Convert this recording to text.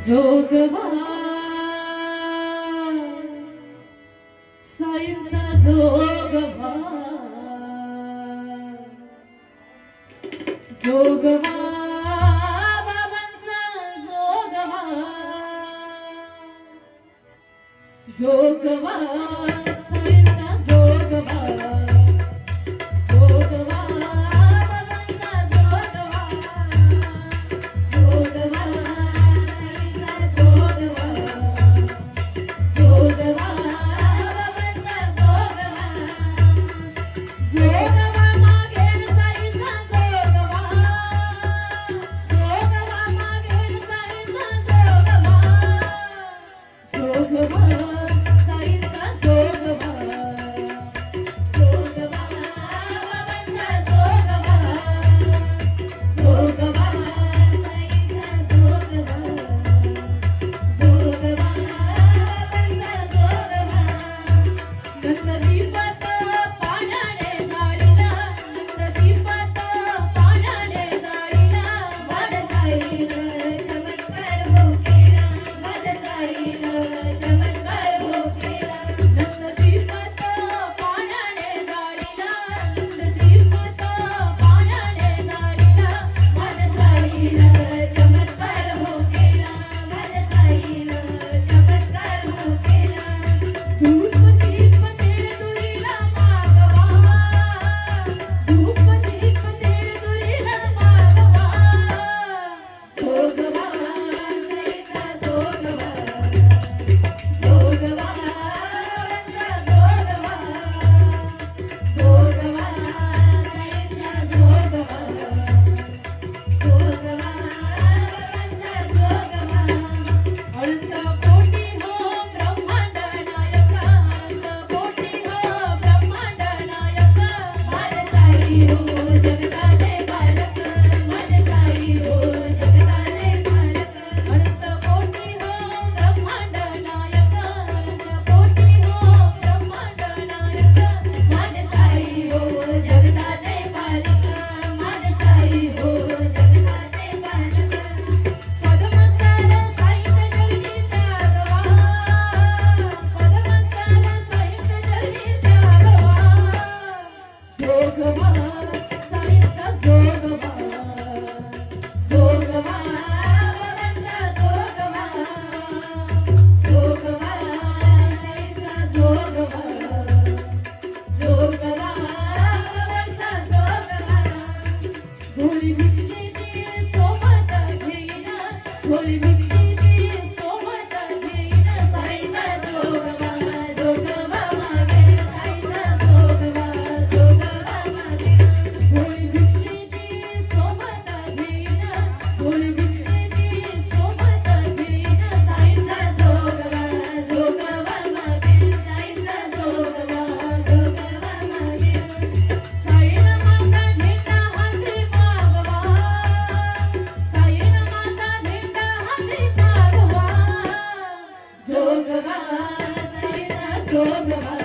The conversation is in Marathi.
जोगवा साईंचा जोगवा जोगवा बाबांचा जोगवा जोगवा साईंचा जोगवा Christmas. Hello. Holy Mickey. Go, go, go.